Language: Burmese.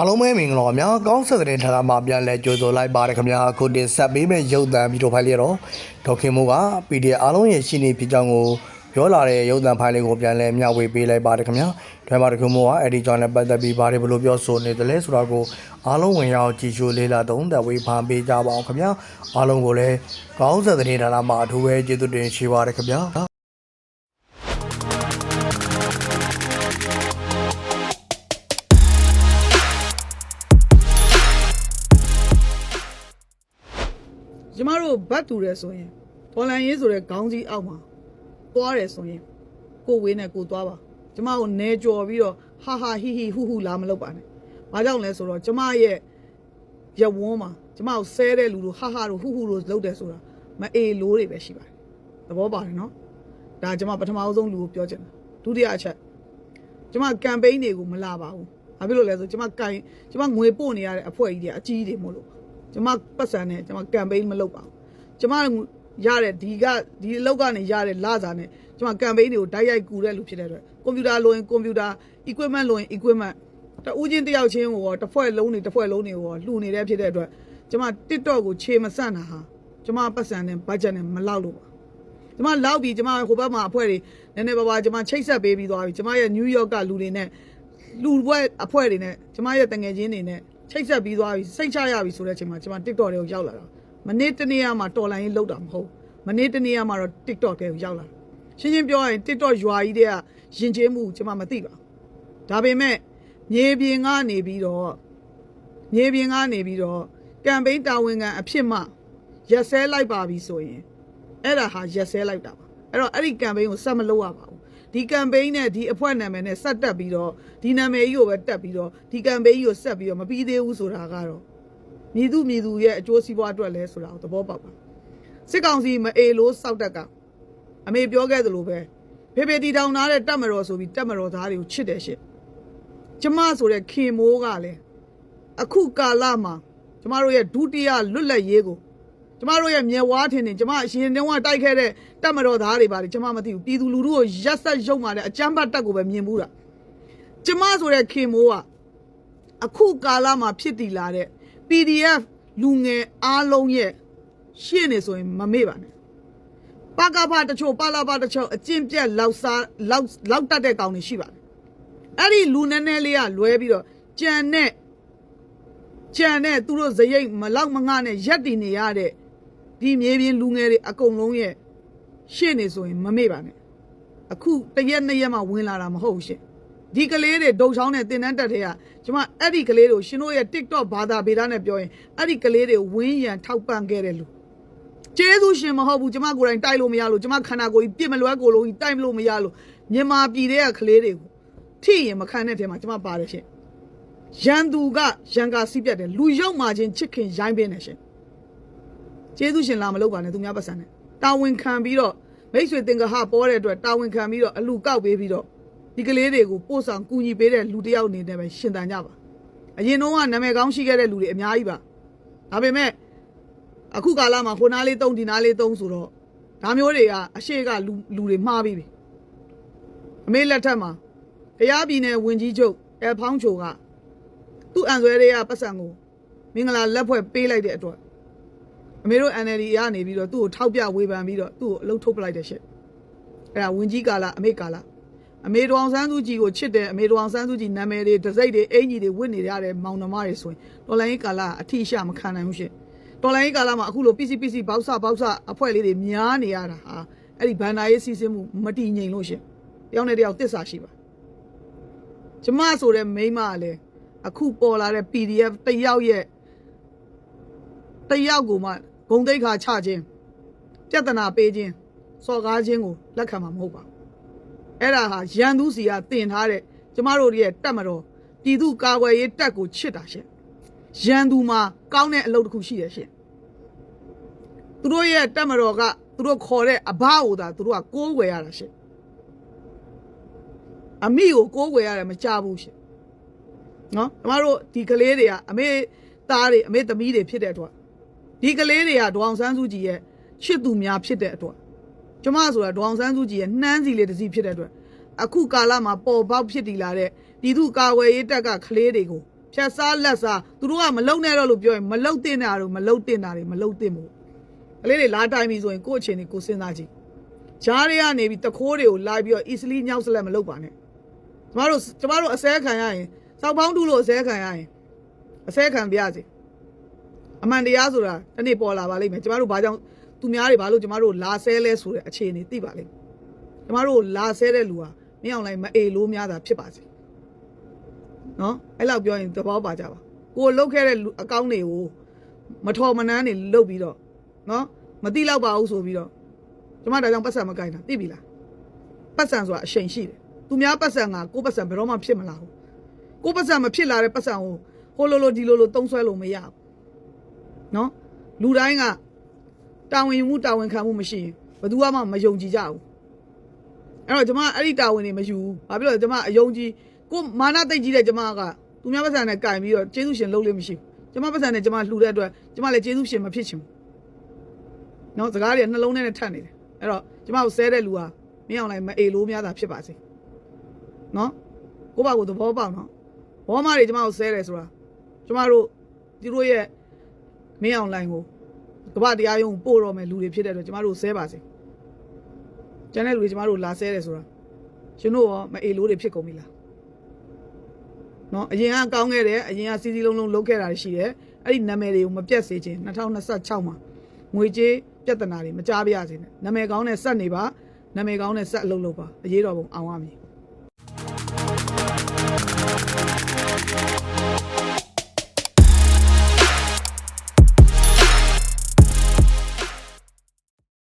အားလုံးပဲမင်္ဂလာပါများကောင်းဆက်တဲ့ဌာနမှာပြန်လဲကြိုဆိုလိုက်ပါတယ်ခင်ဗျာအခုတင်ဆက်ပေးမယ့်ရုပ်သံဗီဒီယိုဖိုင်လေးတော့ဒေါက်ခင်မိုးက PDF အားလုံးရဲ့ရှင်းနေဖြစ်ကြောင်းကိုပြောလာတဲ့ရုပ်သံဖိုင်လေးကိုပြန်လဲမျှဝေပေးလိုက်ပါတယ်ခင်ဗျာဒါမှဒေါက်ခင်မိုးကအဲ့ဒီကြောင့်လည်းပတ်သက်ပြီးဘာတွေဘလို့ပြောဆိုနေတယ်လဲဆိုတော့ကိုအားလုံးဝင်ရောက်ကြည့်ရှုလေးလာသုံးသပ်ဝေဖန်ပေးကြပါအောင်ခင်ဗျာအားလုံးကိုလည်းကောင်းဆက်တဲ့ဌာနမှာအထူးပဲကျေးဇူးတင်ရှိပါတယ်ခင်ဗျာ တို့ဘတ်တူတယ်ဆိုရင်ဒေါ်လန်ရေးဆိုတဲ့ခေါင်းစည်းအောက်မှာသွားတယ်ဆိုရင်ကိုဝေးနဲ့ကိုသွားပါကျမကိုနေကြော်ပြီးတော့ဟာဟာဟီဟီဟူဟူလာမလုပ်ပါနဲ့။ဘာကြောင့်လဲဆိုတော့ကျမရဲ့ရဝန်းမှာကျမကိုဆဲတဲ့လူတို့ဟာဟာတို့ဟူဟူတို့လုပ်တယ်ဆိုတာမအေလိုးတွေပဲရှိပါတယ်။သဘောပါတယ်နော်။ဒါကျမပထမအဆုံးလူကိုပြောချင်တာ။ဒုတိယအချက်ကျမကမ်ပိန်းတွေကိုမလာပါဘူး။ဘာဖြစ်လို့လဲဆိုကျမကန်ကျမငွေပို့နေရတဲ့အဖွဲ့ကြီးတွေအကြီးတွေမို့လို့ကျမပတ်စံနဲ့ကျမကမ်ပိန်းမလုပ်ပါဘူး။ ကျမရတဲ့ဒီကဒီအလောက်ကနေရတဲ့လစာနဲ့ကျမကမ်ပိန်းတွေကိုတိုက်ရိုက်ကူတဲ့လူဖြစ်တဲ့အတွက်ကွန်ပျူတာလိုရင်ကွန်ပျူတာ equipment လိုရင် equipment တဦးချင်းတစ်ယောက်ချင်းကိုရောတစ်ဖွဲ့လုံးတွေတစ်ဖွဲ့လုံးတွေကိုရောလှူနေတဲ့ဖြစ်တဲ့အတွက်ကျမ TikTok ကိုခြေမဆန့်တာဟာကျမပတ်စံနဲ့ budget နဲ့မလောက်လို့ပါကျမလောက်ပြီးကျမဟိုဘက်မှာအဖွဲ့တွေနည်းနည်းပါးပါးကျမချိတ်ဆက်ပေးပြီးသွားပြီကျမရဲ့နယူးယောက်ကလူတွေနဲ့လူဘွဲအဖွဲ့တွေနဲ့ကျမရဲ့တငယ်ချင်းတွေနဲ့ချိတ်ဆက်ပြီးသွားပြီစိတ်ချရပြီဆိုတဲ့အချိန်မှာကျမ TikTok တွေကိုရောက်လာတာ မနေ့တနေ့ကမှတော်လိုင်းလောက်တာမဟုတ်မနေ့တနေ့ကမှတော့ TikTok တွေကိုရောက်လာတာရှင်းရှင်းပြောရရင် TikTok ရွာကြီးတွေကယဉ်ကျေးမှုကျမမသိပါဘူးဒါပေမဲ့မြေပြင်ကနေပြီးတော့မြေပြင်ကနေပြီးတော့ကမ်ပိန်းတာဝန်ခံအဖြစ်မှရက်စဲလိုက်ပါပြီဆိုရင်အဲ့ဒါဟာရက်စဲလိုက်တာပါအဲ့တော့အဲ့ဒီကမ်ပိန်းကိုဆက်မလုပ်ရပါဘူးဒီကမ်ပိန်းနဲ့ဒီအဖွဲ့နာမည်နဲ့ဆက်တက်ပြီးတော့ဒီနာမည်ကြီးကိုပဲတက်ပြီးတော့ဒီကမ်ပိန်းကြီးကိုဆက်ပြီးတော့မပြီးသေးဘူးဆိုတာကတော့ မြည်သူမြည်သူရဲ့အကျိုးစီးပွားအတွက်လဲဆိုတာကိုသဘောပေါက်ပါစစ်ကောင်စီမအေလို့စောက်တက်ကအမေပြောခဲ့သလိုပဲဖေဖေတီထောင်ထားတဲ့တက်မတော်ဆိုပြီးတက်မတော်သားတွေကိုချစ်တယ်ရှင့်ကျမဆိုတဲ့ခင်မိုးကလည်းအခုကာလမှာကျမတို့ရဲ့ဒုတိယလွတ်လပ်ရေးကိုကျမတို့ရဲ့မြေဝါးထင်နေကျမအရင်တုန်းကတိုက်ခဲ့တဲ့တက်မတော်သားတွေပါတယ်ကျမမသိဘူးပြည်သူလူထုကိုရက်ဆက်ရုံမာတဲ့အကြမ်းဖက်တက်ကိုပဲမြင်ဘူးတာကျမဆိုတဲ့ခင်မိုးကအခုကာလမှာဖြစ်တည်လာတဲ့ PDF လူငယ်အားလုံးရဲ့ရှင်းနေဆိုရင်မမေ့ပါနဲ့ပကဖတချို့ပလာပတချို့အကျင့်ပြက်လောက်စားလောက်လောက်တတ်တဲ့ကောင်တွေရှိပါတယ်အဲ့ဒီလူနည်းနည်းလေးကလွဲပြီးတော့ကြံတဲ့ကြံတဲ့သူတို့ဇရိတ်မလောက်မငှနဲ့ရက်တည်နေရတဲ့ဒီမြေပြင်လူငယ်တွေအကုန်လုံးရဲ့ရှေ့နေဆိုရင်မမေ့ပါနဲ့အခုတရက်နှစ်ရက်မှဝင်လာတာမဟုတ်ဘူးရှင် ဒီကလေးတွေဒုံချောင်းနဲ့တင်တန်းတက်တဲ့ကကျွန်မအဲ့ဒီကလေးတွေကိုရှင်တို့ရဲ့ TikTok ဘာသာဗေဒနဲ့ပြောရင်အဲ့ဒီကလေးတွေဝင်းရံထောက်ပံ့ခဲ့တယ်လို့ကျေးဇူးရှင်မဟုတ်ဘူးကျွန်မကိုယ်တိုင်တိုက်လို့မရလို့ကျွန်မခန္ဓာကိုယ်ကြီးပြစ်မလွဲကိုယ်လုံးကြီးတိုက်မလို့မရလို့မြန်မာပြည်တဲ့ကလေးတွေကိုထိရင်မခံတဲ့ထဲမှာကျွန်မပါတယ်ရှင်ရန်သူကရန်ကာစီးပြတ်တယ်လူရောက်မှချင်းချစ်ခင်ရိုင်းပင်းတယ်ရှင်ကျေးဇူးရှင်လာမလုပ်ပါနဲ့သူများပတ်စံနဲ့တာဝန်ခံပြီးတော့မိတ်ဆွေတင်ကဟပေါ်တဲ့အတွက်တာဝန်ခံပြီးတော့အလူကောက်ပေးပြီးတော့ ဒီကလေးတွေကိုပို့ဆောင်ကူညီပေးတဲ့လူတစ်ယောက်အနေနဲ့ပဲရှင်တန်ကြပါအရင်တော့ကနာမည်ကောင်းရှိခဲ့တဲ့လူတွေအများကြီးပါဒါပေမဲ့အခုကာလမှာခိုနားလေးတုံးဒီနားလေးတုံးဆိုတော့ဒါမျိုးတွေကအရှိကလူလူတွေမှားပြီးပြီအမေလက်ထက်မှာတရားပြည်နယ်ဝင်ကြီးချုပ်အဲဖောင်းချိုကသူ့အန်ဆွဲတွေကပတ်စံကိုမင်္ဂလာလက်ဖွဲ့ပေးလိုက်တဲ့အတွက်အမေတို့ NLD ရနေပြီးတော့သူ့ကိုထောက်ပြဝေဖန်ပြီးတော့သူ့ကိုအလုပ်ထုတ်ပလိုက်တဲ့ရှစ်အဲ့ဒါဝင်ကြီးကာလအမေကာလ အမေတော်အောင်ဆန်းစုကြည်ကိုချစ်တယ်အမေတော်အောင်ဆန်းစုကြည်နာမည်တွေဒစိမ့်တွေအင်ကြီးတွေဝတ်နေရတဲ့မောင်နှမတွေဆိုရင်တော်လိုင်းရေးကာလအထီးရှမခံနိုင်ဘူးရှစ်တော်လိုင်းရေးကာလမှာအခုလို PC PC ဘောက်ဆဘောက်ဆအဖွဲ့လေးတွေများနေရတာဟာအဲ့ဒီဘန်နာရေးစီစဉ်မှုမတည်ငြိမ်လို့ရှစ်တယောက်နဲ့တယောက်တစ္ဆာရှိပါကျမဆိုတဲ့မိန်းမကလည်းအခုပေါ်လာတဲ့ PDF တယောက်ရဲ့တယောက်ကိုမှဂုံတိတ်ခါချခြင်းပြဿနာပေးခြင်းစော်ကားခြင်းကိုလက်ခံမှာမဟုတ်ပါဘူး အဲ့ဒါဟာရန်သူစီကတင်ထားတဲ့ကျမတို့ရဲ့တက်မတော်ပြည်သူကာကွယ်ရေးတက်ကိုချစ်တာရှင်ရန်သူမှာကောင်းတဲ့အလုပ်တစ်ခုရှိတယ်ရှင်သူတို့ရဲ့တက်မတော်ကသူတို့ခေါ်တဲ့အဘကိုသာသူတို့ကကိုးဝယ်ရတာရှင်အမိကိုကိုးဝယ်ရတယ်မကြဘူးရှင်နော်ကျမတို့ဒီကလေးတွေကအမေသားတွေအမေသမီးတွေဖြစ်တဲ့အတွက်ဒီကလေးတွေကဒေါအောင်ဆန်းစုကြည်ရဲ့ချစ်သူများဖြစ်တဲ့အတွက် ကျမဆိုတာဒေါအောင်ဆန်းစုကြည်ရဲ့နှမ်းစီလေးတစ်စီးဖြစ်တဲ့အတွက်အခုကာလမှာပေါ်ပေါက်ဖြစ်တည်လာတဲ့ပြည်သူကာဝယ်ရေးတပ်ကကလေးတွေကိုဖြတ်စားလက်စားသူတို့ကမလုံနဲ့တော့လို့ပြောရင်မလုံတင်တာတို့မလုံတင်တာတွေမလုံတင်ဘူးကလေးတွေလာတိုင်ပြီဆိုရင်ကိုယ့်အခြေအနေကိုစဉ်းစားကြည့်ဂျားတွေကနေပြီးတခိုးတွေကိုလာပြီးတော့ easily ညောက်စလက်မလုပ်ပါနဲ့ကျမတို့ကျမတို့အစဲခံရရင်စောက်ပေါင်းတူလို့အစဲခံရရင်အစဲခံပြရစီအမှန်တရားဆိုတာတစ်နေ့ပေါ်လာပါလိမ့်မယ်ကျမတို့ဘာကြောင့် သူများတွေဘာလို့ကျမတို့လာဆဲလဲဆိုတဲ့အခြေအနေသိပါလိမ့်မယ်ကျမတို့လာဆဲတဲ့လူဟာမင်းအောင်လိုက်မအေလို့များတာဖြစ်ပါစေနော်အဲ့လောက်ပြောရင်သဘောပါကြပါကိုလုတ်ခဲ့တဲ့လူအကောင့်တွေကိုမထော်မနှမ်းနေလုတ်ပြီးတော့နော်မတိလောက်ပါဘူးဆိုပြီးတော့ကျမဒါကြောင့်ပတ်စံမကိုင်တာသိပြီလားပတ်စံဆိုတာအရှိန်ရှိတယ်သူများပတ်စံကကိုပတ်စံဘယ်တော့မှဖြစ်မလာဘူးကိုပတ်စံမဖြစ်လာတဲ့ပတ်စံကိုဟိုလိုလိုဒီလိုလိုတုံးဆွဲလို့မရဘူးနော်လူတိုင်းက တာဝန်ယူမှုတာဝန်ခံမှုမရှိရင်ဘယ်သူမှမယုံကြည်ကြဘူးအဲ့တော့ကျမအဲ့ဒီတာဝန်တွေမယူဘူး။ဘာဖြစ်လို့လဲကျမအယုံကြည်ကိုမာနတိတ်ကြီးတဲ့ကျမကသူများပတ်စံနဲ့ကင်ပြီးတော့ကျေးဇူးရှင်လုပ်လို့မရှိဘူး။ကျမပတ်စံနဲ့ကျမလှူတဲ့အတွက်ကျမလည်းကျေးဇူးရှင်မဖြစ်ချင်ဘူး။နော်စကားတွေနှလုံးထဲနဲ့ထပ်နေတယ်။အဲ့တော့ကျမကိုဆဲတဲ့လူဟာမင်းအောင်လိုက်မအေလို့များတာဖြစ်ပါစေ။နော်ကိုပါကိုသဘောပေါက်နော်။ဘောမတွေကျမကိုဆဲတယ်ဆိုတာကျမတို့ဒီတို့ရဲ့မင်းအောင်လိုင်းကို ကမ္ဘာတရားရုံးပို့တော့မယ်လူတွေဖြစ်တဲ့အတွက်ကျမတို့ဆဲပါစေ။ကျန်တဲ့လူတွေကျမတို့လာဆဲတယ်ဆိုတာရှင်တို့ရောမအေလို့တွေဖြစ်ကုန်ပြီလားနော်အရင်ကကောင်းခဲ့တယ်အရင်ကစီစီလုံးလုံးလုပ်ခဲ့တာတွေရှိတယ်အဲ့ဒီနာမည်တွေကိုမပြတ်စေခြင်း2026မှာငွေကြေးပြဿနာတွေမကြားပြရစေနဲ့နာမည်ကောင်းတဲ့ဆက်နေပါနာမည်ကောင်းတဲ့ဆက်အလုပ်လုပ်ပါအရေးတော်ပုံအောင်ရမည်